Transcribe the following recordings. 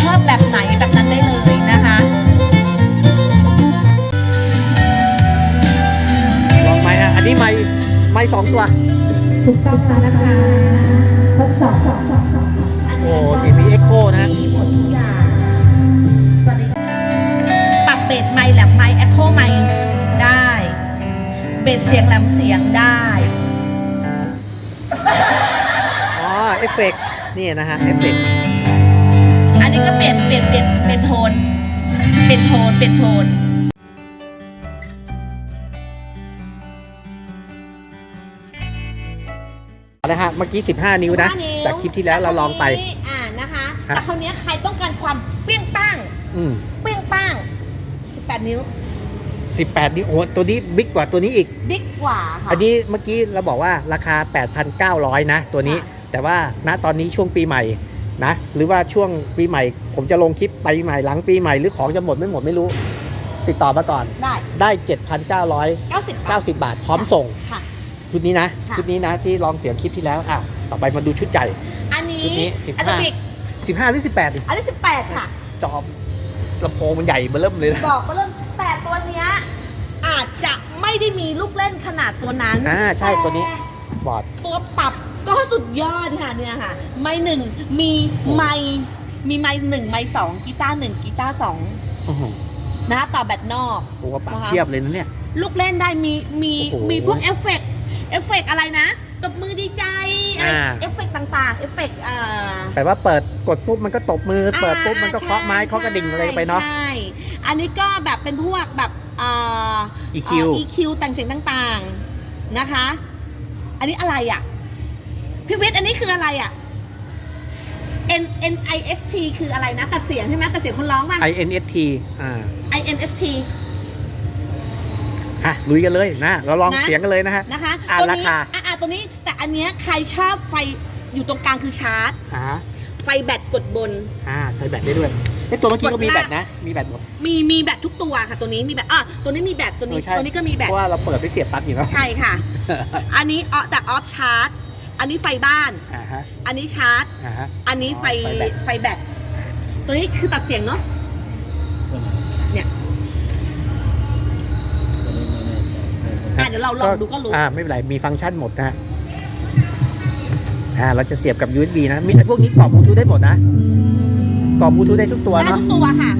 ชอบแบบไหนแบบนั้นได้เลยนะคะลองไม้อะอันนี้ไม้ไม้สองตัว ถูกต้องแล้วนะคะทดสอบโอ้มีมีเอ็กโคนะมีหมดทุกอย่างสวัสดีค่ะปรับเบสไมค์แหลมไมค์แอคโคไมค์ได้ เบสเสียงแหลมเสียงได้อ๋อเอฟเฟกต์นี่นะฮะเอฟเฟกต์อั นนี้ก็เปลี่ยนเปลี่ยนเปลี่ยนเปลี่ยนโทน เปลี่ยนโทน เปลี่ยนโทนนะฮะเมื่อกี้ 15 นิ้วนะ 15จากคลิปที่แล้วเราลองไป อ่านะคะ ฮะ แต่คราวนี้ใครต้องการความเปรี้ยงป้าง อืมเปรี้ยงป้าง 18 นิ้ว 18 นิ้วโอ้โหตัวนี้บิ๊กกว่าตัวนี้อีก บิ๊กกว่าค่ะ อันนี้เมื่อกี้เราบอกว่าราคา 8,900 นะ ตัวนี้ ค่ะ แต่ว่าณตอนนี้ช่วงปีใหม่ นะหรือว่าช่วงปีใหม่ ผมจะลงคลิปปีใหม่หลังปีใหม่หรือของจะหมดไม่หมดไม่รู้ ติดต่อมาก่อนได้ได้ 7,990 90 บาทบาทพร้อมส่งค่ะชุดนี้นะค่ะชุดนี้นะที่ลองเสียงคลิปที่แล้วอะต่อไปมาดูชุดใหญ่อันนี้ชุดนี้อันนี้15บิ๊ก15หรือ18ดิอันนี้18ค่ะ จอมลำโพงมันใหญ่เบอเริ่มเลยนะบอกก็เริ่มแต่ตัวเนี้ยอาจจะไม่ได้มีลูกเล่นขนาดตัวนั้นอ่าใช่ตัวนี้แต่บอร์ดตัวปรับ ก็สุดยอดค่ะเนี่ยค่ะ ไม้หนึ่งมีไม้มีไม้หนึ่งไม้สองกีตาร์หนึ่งกีตาร์สองอื้อหือนะต่อแบตนอกตัวปรับนะคะเทียบเลยนะเนี่ย ลูกเล่นได้มีมีโอ้โหมีพวกเอฟเฟกต์เอฟเฟกต์อะไรนะตบมือดีใจอะไรอ่า เอฟเฟกต์ต่างๆ เอฟเฟกต์อ่า แปลว่าเปิดกดปุ๊บมันก็ตบมือ เปิดปุ๊บมันก็อ่เคาะไม้ใช่เคาะกระดิ่งอะไรไปเนาะ ใช่ อันนี้ก็แบบเป็นพวกแบบอ่า EQ เอ่อ EQ แต่งเสียงต่างๆนะคะ อันนี้อะไรอะ พี่วิทย์อันนี้คืออะไรอะ N N I S T คืออะไรนะตัดเสียงใช่ไหมตัดเสียงคนร้องป่ะ INST อ่า I N S T อะลุยกันเลยนะ เราลองนะ เสียงกันเลยนะฮะนะคะอ่าตัวรานี้คาอ่าอ่าตัวนี้แต่อันเนี้ยใครชอบไฟอยู่ตรงกลางคือชาร์จ อ่าไฟแบตกดบน อ่าใช้แบตได้ด้วยไอ้ตัวเมื่อกี้ก็มีกดแบลากตนะ มีแบตหมดมีมีแบตทุกตัวค่ะ ตัวนี้มีแบตอะตัวนี้มีแบตตัวนี้เออใช่ตัวนี้ก็มีแบเพตราะว่าเราเปิดไปเสียบปลั๊กอยู่เนาะใช่ค่ะ อันนี้ออแต่ออฟชาร์จ อันนี้ไฟบ้าน อ่าฮะอันนี้ชาร์จ อ่าฮะ อันนี้ไฟอ๋อไฟแบต ไฟแบตตัวนี้คือตัดเสียงเนาะ เนี่ย อะเดี๋ยวเราลองดูก็รู้ อ่าไม่เป็นไร มีฟังก์ชันหมดนะฮะอ่าเราจะเสียบกับ USB นะ มีไอ้พวกนี้กรอบบลูทูธได้หมดนะกรอบบลูทูธได้ทุกตัวได้เนาะ ทุกตัวค่ะ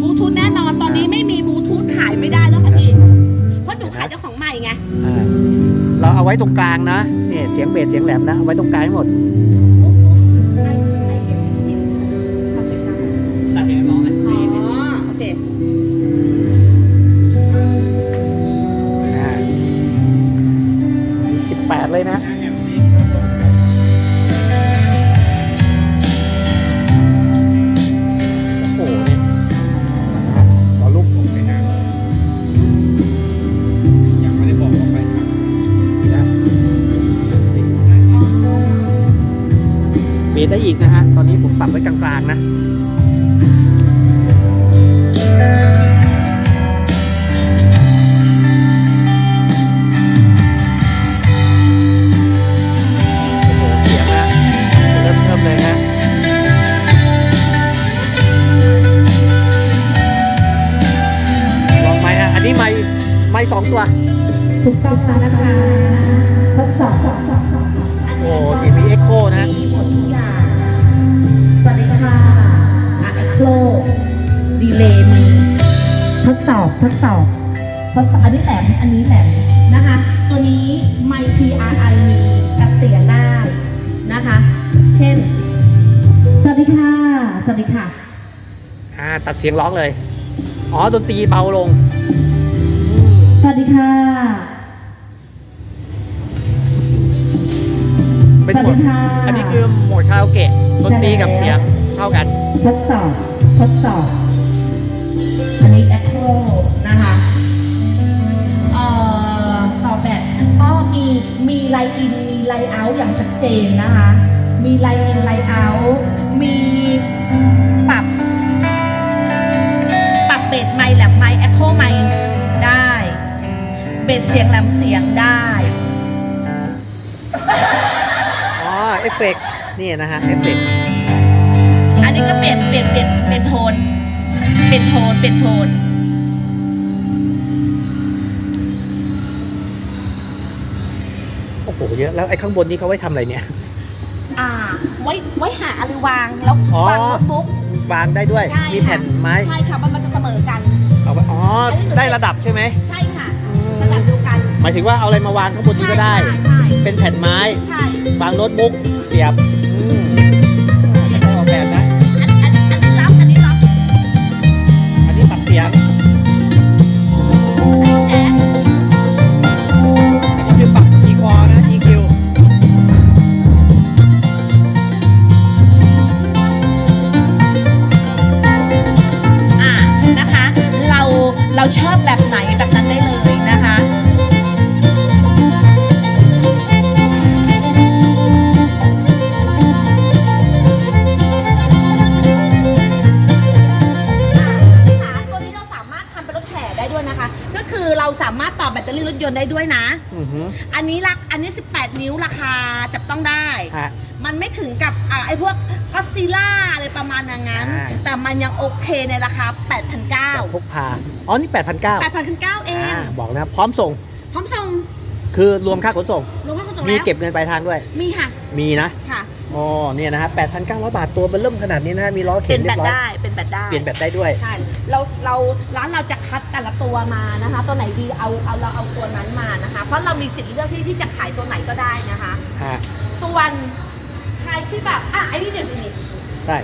บลูทูธแน่นอนตอนนี้ไม่มีบลูทูธขายไม่ได้แล้วค่ะพี่ เพราะหนูขายเจ้าของใหม่ไง อ่า เราเอาไว้ตรงกลางนะนี่เสียงเบสเสียงแหลมนะเอาไว้ตรงกลางให้หมดตัดเสียงน้องอันอ๋นี้อโอเคสิบแปดเลยนะ ได้อีกนะฮะ ตอนนี้ผมปรับไว้กลางๆนะโอ้โหเสียงนะเริ่มเทมเลยนะลองไม้อะอันนี้ไม้ไม้สองตัว ถูกต้องแล้วนะคะทดสอบ ทดสอบอันนี้แหลมอันนี้แหลมนะคะ ตัวนี้ไมค์ PRI มีตัดเสียงได้นะคะ เช่น สวัสดีค่ะ สวัสดีค่ะอ่าตัดเสียงร้องเลย อ๋อดนตรีเบาลง สวัสดีค่ะเป็นสวัสโหมดีดค่ะอันนี้คือโหมดคาราโอเกะดนตรีกับเสียงเท่ากัน ทดสอบ ทดสอบ อันนี้แอคโค ไลน์เอาอย่างชัดเจนนะคะ มีไลน์อินไลน์เอามีปรับ ปรับเบสไมค์แหลมไมค์แอคโคไมค์ได้ เบสเสียงแหลมเสียงได้อ๋อเอฟเฟกต์นี่นะฮะเอฟเฟกต์อันนนี้ก็เปลี่ยนเปลี่ยนเปลี่ยนเปลี่ยนโทน เปลี่ยนโทนเปลี่ยนโทน โอ้โหเยอะแล้วไอ้ข้างบนนี้เขาไว้ทำอะไรเนี่ย อ่า ไว้ไว้หาอะไรวางแล้วอ๋อ วางโน้ตบุ๊ก วางได้ด้วย ใช่มีค่ะแผ่นไม้ใช่ค่ะมันมันจะเสมอกัน เอาไว้อ๋ออันนี้หนูได้ระดับใช่ไหมใช่ค่ะระดับเดียวกันหมายถึงว่าเอาอะไรมาวางข้างบนนี้ก็ได้ ใช่ใช่เป็นแผ่นไม้ ใช่ วางโน้ตบุ๊กเสียบ เราชอบแบบไหนแบบนั้นได้เลยนะคะค่ะตัวนี้เราสามารถทำเป็นรถแห่ได้ด้วยนะคะ ก็คือเราสามารถต่อแบตเตอรี่รถยนต์ได้ด้วยนะ อือหืออันนี้รักอันนี้ 18 นิ้วราคาจับต้องได้ ฮะ มันไม่ถึงกับอ่าไอ้พวกก็ซีล่าอะไรประมาณอย่างนั้นใช่แต่มันยังโอเคในราคา แบบ8,900พกพา อ๋อ นี่ 8,900 8,900 เองอ่าบอกนะพร้อมส่ง พร้อมส่งคือรวมค่าขนส่ง รวมค่าขนส่งมีแล้วเก็บเงินปลายทางด้วย มีค่ะมีนะ ค่ะ อ๋อ เนี่ยนะฮะ8,900 บาทตัวมันเริ่มขนาดนี้นะฮะ มีล้อเข็เป็นนเรีแบยตบร้อยได้เป็นแบตได้เปลี่ยนแบตได้ด้วย ใช่เราเราร้านเราจะ คัดแต่ละตัวมานะคะ ตัวไหนดีเอาเอาเราเอาตัวนั้นมานะคะ เพราะเรามีสิทธิ์เลือกที่ที่จะขายตัวไหนก็ได้นะคะ ฮะส่วนใครที่แบบอะไอ้นี่เดี๋ยวนี้ใช่